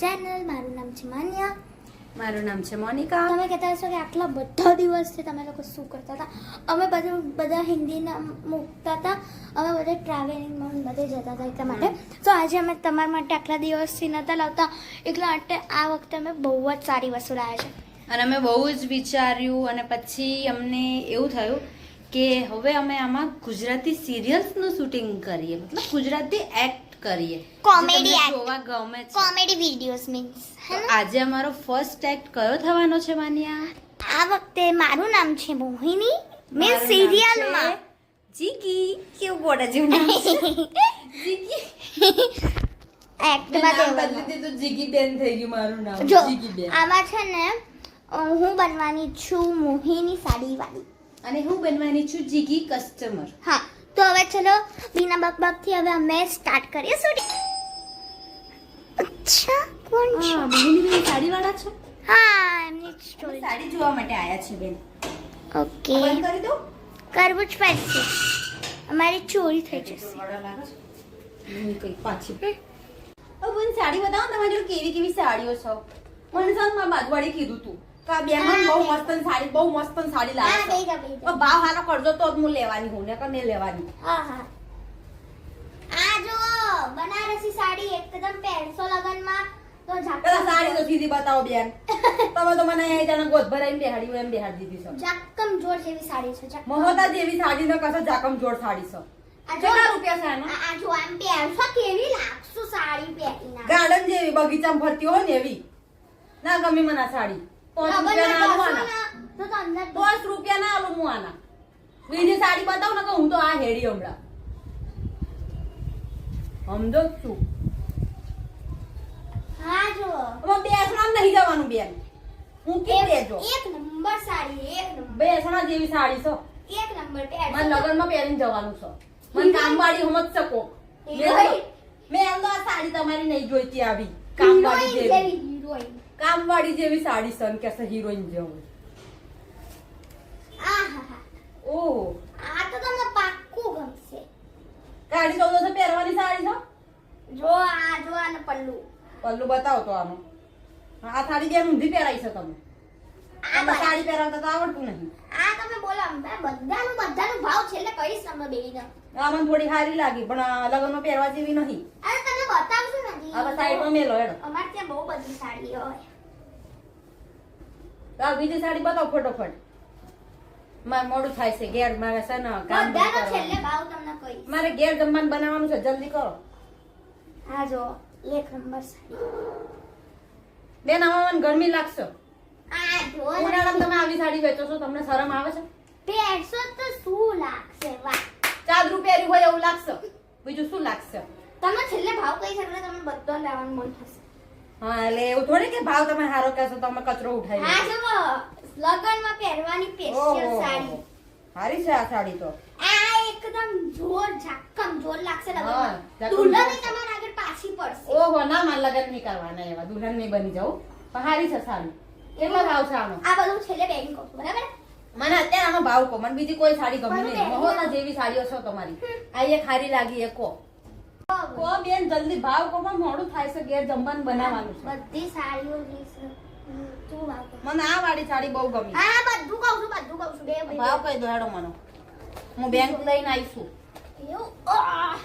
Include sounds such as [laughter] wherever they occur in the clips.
Channel મારું નામ છે માન્યા. મારું નામ છે મોનિકા. તમે કહેતા હશો કે આટલા બધા દિવસથી તમે લોકો શું કરતા હતા? અમે બધું બધા હિન્દીના મૂકતા હતા. અમે બધા ટ્રાવેલિંગમાં બધે જતા હતા એટલા માટે. તો આજે અમે તમારા માટે આટલા દિવસથી નહોતા લાવતા. એટલા માટે આ વખતે અમે બહુ જ સારી વસ્તુ લાવ્યા છે. અને અમે બહુ જ વિચાર્યું અને પછી અમને એવું થયું કે હવે અમે આમાં ગુજરાતી સિરિયલ્સનું શૂટિંગ કરીએ. મતલબ ગુજરાતી એક્ટ કરીએ. Act. જોવા ગમે છે. કોમેડી વિડીયોઝ મીન્સ આજે અમારો ફર્સ્ટ એક્ટ કયો થવાનો છે માન્યા? આ વખતે મારું નામ છે મોહિની. મેં સિરિયલમાં જીકી કેવું બોડા જેવું નામ છે? [laughs] જીકી એક્ટમાં દેવાનું. બદલી દીધું જીકી બેન થઈ ગયું મારું નામ. જો જીકી બેન. આમાં છે ને હું બનવાની છું મોહિની સાડીવાળી. અને હું બનવાની છું જીગી કસ્ટમર હા. તો હવે ચલો બીના બકબકથી હવે અમે સ્ટાર્ટ કરીએ શૂટિંગ અચ્છા કોણ છે? હા મોહિની સાડી વાળા છો? હા એમની સ્ટોરી સાડી જોવા માટે આયા છે બેન. ઓકે. કરી દો. કરવું જ પડશે. અમારી ચોરી થઈ જશે. કઈ પાછી સાડી બતાવો તમારી કેવી કેવી સાડીઓ છો? મને મારા બાજુવાળી કીધું તું. કે આ બેન બહુ મસ્ત સાડી બહુ મસ્ત સાડી લાવે બેહી છે. જા બેહી તો ભાવ હારો કરજો તો જ હું લેવાની હું ને કે નહીં લેવાની. હા હા. આ જો બનારસી સાડી એકદમ લગનમાં તો સાડી તો સીધી બતાવો બેન. તમે તો મને એ જાણે ગોદ ભરાઈને બેહાડી એમ બેહાડી દીધી છે. જોર જેવી સાડી છે ઝાકમ. મહોતા જેવી સાડી ને કશો જાકમ જોડ સાડી છે. કેટલા રૂપિયા છે એનો આ આ જો આમ પહેરશો કેવી લાગશું સાડી પહેરીને ગાર્ડન જેવી બગીચામાં ફરતી હોય ને એવી. ના ગમી મને આ સાડી. પાંચ રૂપિયા ના. આલવાના પાંચ રૂપિયા ના આલું હું આના બીજી સાડી બતાવ ને કે હું તો આ હેડી હમણાં. સમજો જ છું. હા જો. હવે બેસણા નહીં જવાનું બેન. હું કે એક એક નંબર સાડી એક નંબર. બેસણા જેવી સાડી છે. એક નંબર પહેરી મને લગ્નમાં પહેરીને જવાનું છે. મને કામવાળી સમજ શકો. મેં એમ તો આ સાડી તમારી નહીં જોઈતી આવી. કામવાળી વાળી જેવી. જેવી હિરોઈન. કામવાળી જેવી સાડી સન કે છે હિરોઈન જેવું. ઓહો. આ તો તમને પાક્કું ગમશે. ગાડી ચૌદસો પહેરવાની સાડી છે? જો આ જો આને પલ્લુ. પલ્લુ બતાવો તો આનો. આ સાડી કેમ ઊંધી પહેરાઈ છે તમે? આ સાડી પહેરાવતા તો આવડતું નહીં. આ તમે બોલો બધાનું બધાનું ભાવ છેલ્લે કહીશ તમને બેયને આ મને થોડી સારી લાગી પણ આ લગ્નમાં પહેરવા જેવી નહીં. અરે તમે બતાવશો ને. આ સાઈડમાં મેલો હેડો. અમારે ત્યાં બહુ બધી સાડીઓ હોય. આ બીજી સાડી બતાવો ફટોફટ. મારે મોડું થાય છે ઘેર મારે છે ને કામ બધાનો છેલ્લે ભાવ તમને કહીશ. મારે ઘેર જમવાનું બનાવવાનું છે જલ્દી કરો. હા જો એક નંબર સાડી. બેન આમાં ગરમી લાગશે. આ જો ઉનાળામાં તમે આવી સાડી વેચો છો તમને શરમ આવે છે? પહેરશો તો શું લાગશે વાહ. ચાદરું પહેર્યું હોય એવું લાગશે. બીજું શું લાગશે? તમે છેલ્લે ભાવ કહી શકો બધો લેવાનું મન થશે. હા એટલે એવું થોડી કે ભાવ તમે હારો કહેશો તો અમે કચરો ઉઠાવી હા જો લગનમાં પહેરવાની સ્પેશિયલ સાડી. હારી છે આ સાડી તો. આ એકદમ જોર ઝાકમ જોર લાગશે લગનમાં. દુલ્હન તમારા આગળ પાછી પડશે. ઓહો ના માર લગન નહીં કરવાના એવા. દુલ્હન નહીં બની જાઉં. પણ સારી છે સાડી. કેટલો ભાવ છે આનો? આ બધું છેલ્લે બેન કહું બરાબર? મને અત્યારે આનો ભાવ કહો. મને બીજી કોઈ સાડી ગમી નહીં. મહોના જેવી સાડીઓ છે તમારી. આ એક સારી લાગી એ કો. કો બેન જલ્દી ભાવ કો પણ મોડું થાય છે ઘેર જમવાનું બનાવવાનું છે. બધી સાડીઓ મને આ વાળી સાડી બહુ ગમી. હા બધું કહું છું બધું કહું છું. બે ભાવ કહી દો હેડો મને. હું બેંક લઈને? આહ!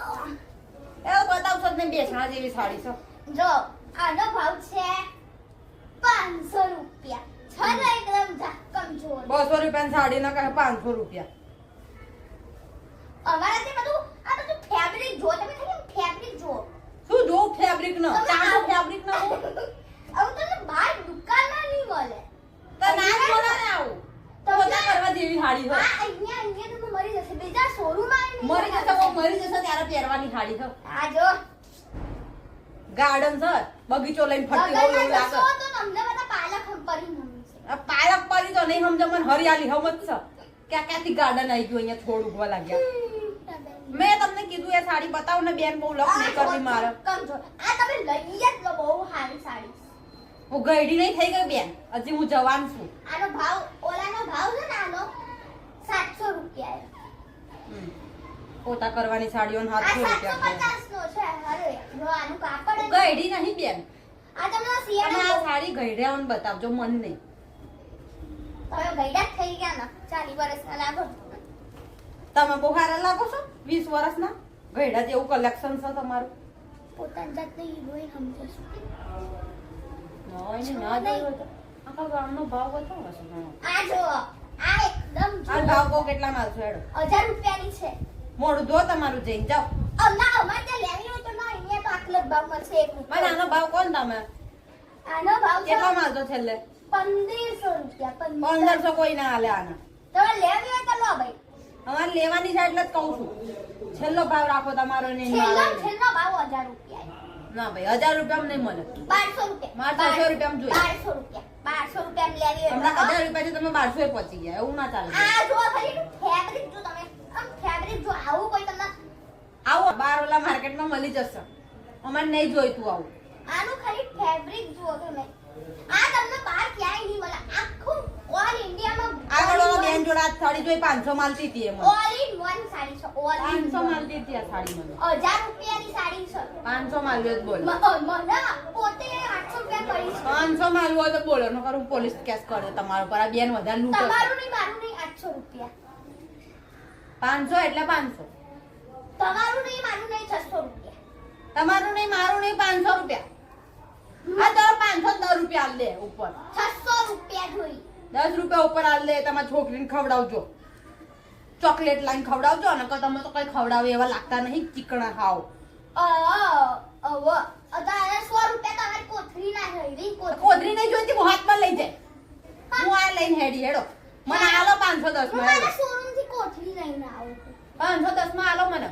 આહ! એવું બતાવશો જ ને બેસણા જેવી સાડી છે. જો આનો ભાવ છે પાંચસો રૂપિયા. છે ને એકદમ ઝાકમ જોર બસો રૂપિયાની સાડી ના કહે પાંચસો રૂપિયા. અમારા તે બધું આ બધું ફેબ્રિક જો તમે ખાલી ફેબ્રિક જો. શું જો ફેબ્રિક નો? તમે ફેબ્રિક નો આવું તમને બહાર દુકાનમાં નહીં મળે. તો ના બોલા ને આવું. તો બધા કરવા જેવી આ હોય. અહીંયા અહીંયા તો મરી જશે. બીજા શોરૂમમાં મરી જશે તો મરી જશે ત્યારે પહેરવાની હાડી છે આ જો. ગાર્ડન સર બગીચો લઈને ફરતી હોય એવું લાગે. તો તમને બધા પાલક પરી આ પાલક પરી તો નહીં સમજો મને હરિયાળી હમત છે. ક્યાં ક્યાંથી ગાર્ડન આવી ગયું અહીંયા થોડું ઉગવા લાગ્યા. મેં તમને કીધું એ સાડી બતાવો ને બેન બહુ લખ નહીં કરવી મારે. કમ જો આ તમે લઈ જ લો બહુ સારી સાડી. હું ગઈડી નહીં થઈ ગઈ બેન હજી હું જવાન છું. આનો ભાવ ઓલાનો ભાવ છે ને આનો સાતસો રૂપિયા પોતા કરવાની સાડીઓ ને હાથસો રૂપિયા નો છે અરે જો આનું કાપડ ગઈડી નહીં બેન. આ તમને શિયાળા સાડી ગઈડ્યાઓને બતાવજો મન નહીં. તમે ગઈડા થઈ ગયા ને. ચાલી વર્ષના લાગો. તમે બહુ લાગો છો? વીસ વર્ષના? ભેડા જેવું કલેક્શન છે તમારું. પોતાની જાતને હીરોઈન સમજો છો. ના, ના જોયું તો. આખા ગામનો ભાવ છો આ જો આ એકદમ આ ભાવ કહો કેટલા માલશો એડો હજાર રૂપિયાની છે. મોડું ધો તમારું જઈને જાઓ. ના અમારે ત્યાં લેવી હોય તો ના અહીંયા તો આટલો જ ભાવ મળશે એક મને આનો ભાવ કોણ તમે આનો ભાવ કેટલા માલશો છેલ્લે? પંદરસો રૂપિયા પંદર. પંદરસો કોઈ ના હાલે આના. તમે લેવી હોય તો લો ભાઈ. અમારે લેવાની છે એટલે જ કહું છું. છેલ્લો ભાવ રાખો તમારો ને છેલ્લો છેલ્લો ભાવ 1000 રૂપિયા ના ભાઈ હજાર રૂપિયા નહીં મળે. 1200 રૂપિયા. મારે છસો રૂપિયામાં જોઈએ. 1200 રૂપિયા. 1200 રૂપિયા લેવી હોય હમણાં તો હજાર રૂપિયાથી તમે 1200 એ પહોંચી ગયા એવું ના ચાલે. આ જો ખરી ફેબ્રિક જો તમે આમ ફેબ્રિક જો આવું કોઈ તમને આવો બાર ઓલા માર્કેટમાં મળી જશે. અમારે નહીં જોઈતું આવું. આનું ખરી ફેબ્રિક જુઓ તમે. આ તમને બહાર ક્યાંય નહીં મળે. આખું ઓલ ઇન્ડિયામાં આગળ ઓલા બેન જોડે આ સાડી જોઈ પાંચસો માલતી હતી એમાં. ઓલ ઇન વન સાડી છે ઓલ ઇન પાંચસો માલતી હતી આ સાડી મને. 1000 રૂપિયાની સાડી છે પાંચસો માલવી હોય તો બોલો. મને પોતે 800 રૂપિયા કરી છે. પાંચસો માલવું તો બોલો નકર કરું પોલીસ કેસ કરે તમારા પર. આ બેન વધારે લૂંટો તમારું નહીં મારું નહીં આઠસો રૂપિયા. પાંચસો એટલે પાંચસો. તમારું નહીં મારું નહીં 600 રૂપિયા. તમારું નહીં મારું નહીં પાંચસો રૂપિયા. આ તો પાંચસો દસ રૂપિયા આલ દે ઉપર. 600 રૂપિયા જોઈ. દસ રૂપિયા ઉપર આલ દે તમારી છોકરીને ખવડાવજો. ચોકલેટ લાઈન ખવડાવજો અને તમે તો કઈ ખવડાવે એવા લાગતા નહીં ચીકણા ખાઓ. કોદરી નહીં જોઈતી હું હાથમાં લઈ જાય. હું. આ લઈને હેડી હેડો. મને આલો પાંચસો દસમાં. પાંચસો દસમાં આલો મને.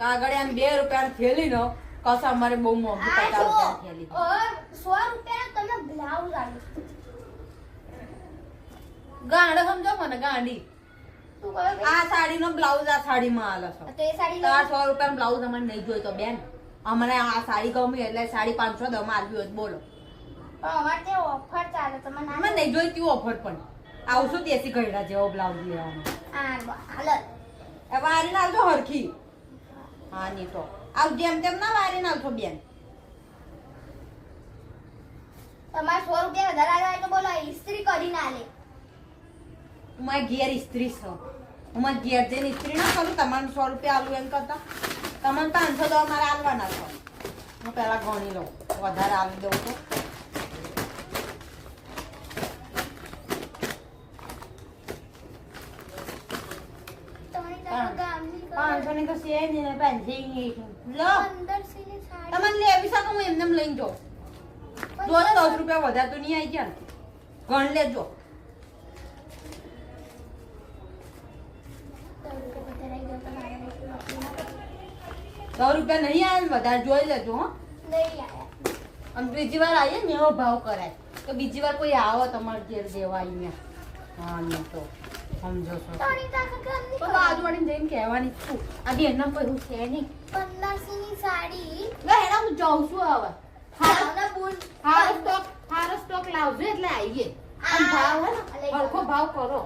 કાગળિયા બે રૂપિયા થેલી નો કસ અમારે બહુ મોંઘી પચાસ રૂપિયા થેલી સો રૂપિયા તમે બ્લાઉઝ આવ્યો ગાંડ સમજો મને ગાંડી. તું? આ સાડીનો બ્લાઉઝ આ સાડીમાં આલો છો. તો એ સાડી ચાર સો રૂપિયા બ્લાઉઝ અમને નહીં જોઈતો બેન. અમને આ સાડી ગમી એટલે સાડી પાંચસો દમ આવ્યું હોય બોલો. અમારે તે ઓફર ચાલે તમે ના અમે નહીં જોઈતી ઓફર પણ. આવશું દેશી ગયડા જેવો બ્લાઉઝ લેવાનો. હાલ. વારી નાખજો હરખી. હા નહીં તો. આવ જેમ તેમ ના વારી નાખજો બેન. તમારે સો રૂપિયા વધારે આવ્યા હોય તો બોલો ઇસ્ત્રી કરી ના લે. મારી ઘેર ઇસ્ત્રી છો. હું મારે ઘેર જઈને ઇસ્ત્રી ના કરું તમારે સો રૂપિયા આલુ એમ કરતા. તમને પાંચસો દો મારે આલવાના છો. હું પહેલાં ગણી લઉં વધારે આલી દઉં તો. હા. પાંચસો ની તો છે જ ને પેન્સિલ લો તમને લેવી શકો હું એમને એમ લઈને જો ને દસ રૂપિયા વધારે તો નહીં આવી ગયા ગણ લેજો. સો રૂપિયા તો નહીં આવે વધારે જોઈ લેજો હો. અને બીજી વાર આવીએ ને એવો ભાવ કરાય. તો બીજી વાર કોઈ આવો તમારે ઘેર દેવા અહીંયા. હા ને તો. સમજો છો. તો. જઈને કહેવાની છું. આ બેનના કોઈ છે નહીં. પંદરસો ની સાડી એના હું જાઉં છું હવે. હારો ભાવના બોલ. હારો સ્ટોક હારો સ્ટોક લાવજો એટલે આવીએ આમ ભાવ હે હરખો ભાવ કરો.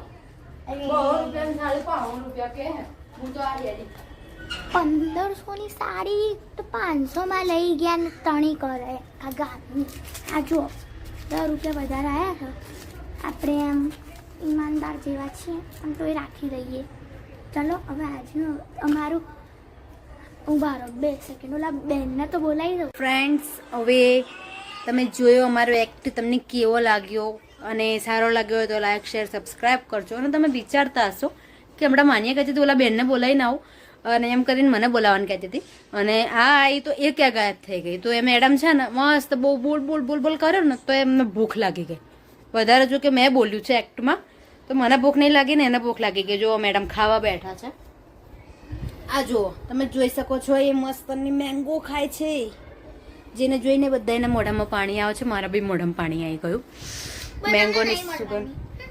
બહુ રૂપિયા સાડી પાંચ રૂપિયા કે હું? તો આ રેડી. પંદરસો ની સાડી તો પાંચસો માં લઈ ગયા ને તણી કરે. આ ગામની. આ જુઓ. દસ રૂપિયા વધારે આવ્યા છે. આપણે એમ ઈમાનદાર જેવા છીએ. આમ તો એ રાખી દઈએ ચલો હવે આજનું અમારું ઊભા રહો બે સેકન્ડ ઓલા બેનને તો બોલાવી દઉં. ફ્રેન્ડ્સ હવે તમે જોયો અમારો એક્ટ તમને કેવો લાગ્યો? અને સારો લાગ્યો હોય તો લાઈક શેર સબસ્ક્રાઈબ કરજો. અને તમે વિચારતા હશો કે હમણાં માનીએ કહેતી હતી, ઓલા બેનને બોલાવીને આવું. અને એમ કરીને મને બોલાવવાનું કહેતી હતી. અને આ આવી તો એ ક્યાં ગાયબ થઈ ગઈ. તો એ મેડમ છે ને, મસ્ત બહુ બોલ બોલ બોલ બોલ કર્યો ને, તો એમને ભૂખ લાગી ગઈ. વધારે જો કે મેં બોલ્યું છે એક્ટમાં તો મને ભૂખ નહીં લાગી ને એને ભૂખ લાગી ગઈ. જો મેડમ ખાવા બેઠા છે. આ જુઓ તમે જોઈ શકો છો એ મસ્તની મેંગો ખાય છે. જેને જોઈને બધાને મોઢામાં પાણી આવે છે મારા બી મોઢામાં પાણી આવી ગયું. મેંગોની સુગંધ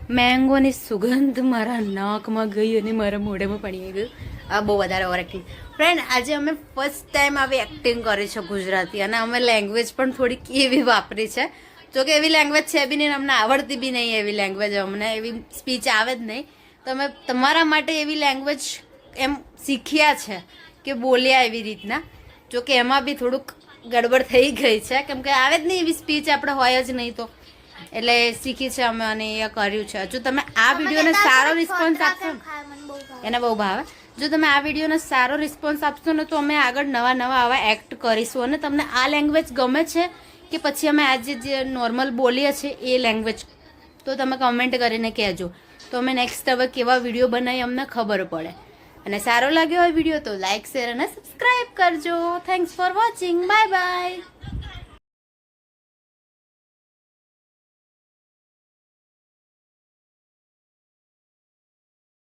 મેંગોની સુગંધ મારા નાકમાં ગઈ અને મારા મોઢામાં પાણી આવી ગયું. આ બહુ વધારે ઓવર એક્ટિંગ ફ્રેન્ડ આજે અમે ફર્સ્ટ ટાઈમ આવી એક્ટિંગ કરી છે ગુજરાતી અને અમે લેંગ્વેજ પણ થોડીક એવી વાપરી છે. જો કે એવી લેંગ્વેજ છે બી નહીં અમને આવડતી બી નહીં એવી લેંગ્વેજ અમને એવી સ્પીચ આવે જ નહીં. તમે તમારા માટે એવી લેંગ્વેજ એમ શીખ્યા છે કે બોલ્યા એવી રીતના. જો કે એમાં બી થોડુંક ગડબડ થઈ ગઈ છે. કેમ કે આવે જ નહીં એવી સ્પીચ આપણે હોય જ નહીં તો. એટલે શીખી છે અમે અને એ કર્યું છે. જો તમે આ વિડીયોને સારો રિસ્પોન્સ આપશો એને બહુ ભાવે. જો તમે આ વિડીયોને સારો રિસ્પોન્સ આપશો ને તો અમે આગળ નવા નવા આવા એક્ટ કરીશું. અને તમને આ લેંગ્વેજ ગમે છે કે પછી અમે આજે જે નોર્મલ બોલીએ છીએ એ લેંગ્વેજ તો તમે કમેન્ટ કરીને કહેજો. તો અમે નેક્સ્ટ હવે કેવા વીડિયો બનાવી અમને ખબર પડે. અને સારો લાગ્યો હોય વીડિયો તો લાઇક શેર અને સબસ્ક્રાઈબ કરજો. Thanks for watching bye bye